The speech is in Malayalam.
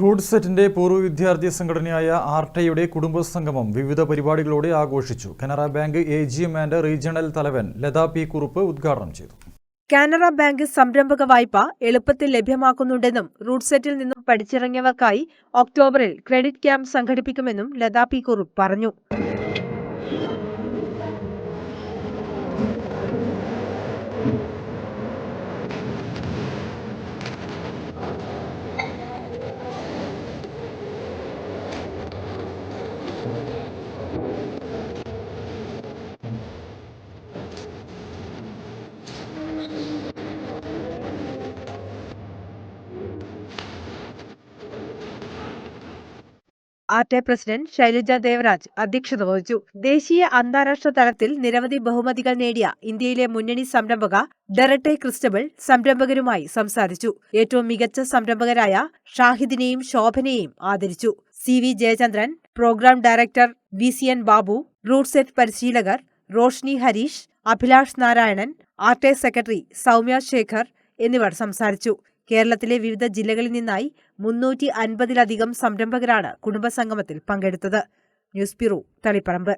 റൂഡ് സെറ്റിന്റെ പൂർവ വിദ്യാർത്ഥി സംഘടനയായ ആർട്ടയുടെ കുടുംബസംഗമം വിവിധ പരിപാടികളോടെ ആഘോഷിച്ചു. Canara bank A G M and regional തലവൻ ലതാ പി കുറുപ്പ് ഉദ്ഘാടനം ചെയ്തു. കാനറ ബാങ്ക് സംരംഭക വായ്പ എളുപ്പത്തിൽ ലഭ്യമാക്കുന്നുണ്ടെന്നും റൂട്ട് സെറ്റിൽ നിന്നും പഠിച്ചിറങ്ങിയവർക്കായി ഒക്ടോബറിൽ ക്രെഡിറ്റ് ക്യാമ്പ് സംഘടിപ്പിക്കുമെന്നും ലതാ പി കുറുപ്പ് പറഞ്ഞു. ആർ ടെ പ്രസിഡന്റ് ശൈലജ ദേവരാജ് അധ്യക്ഷത വഹിച്ചു. ദേശീയ അന്താരാഷ്ട്ര തലത്തിൽ നിരവധി ബഹുമതികൾ നേടിയ ഇന്ത്യയിലെ മുന്നണി സംരംഭക ഡെറട്ടെ ക്രിസ്റ്റബിൾ സംരംഭകരുമായി സംസാരിച്ചു. ഏറ്റവും മികച്ച സംരംഭകരായ ഷാഹിദിനെയും ശോഭനയെയും ആദരിച്ചു. C V Jayachandran programme director V C N Babu RUDSET പരിശീലകർ Roshni Harish Abhilash Narayanan R ടെ സെക്രട്ടറി സൗമ്യ ശേഖർ എന്നിവർ സംസാരിച്ചു. കേരളത്തിലെ വിവിധ ജില്ലകളിൽ നിന്നായി മുന്നൂറ്റി അൻപതിലധികം സംരംഭകരാണ് കുടുംബസംഗമത്തിൽ പങ്കെടുത്തത്. News bureau Taliparamba.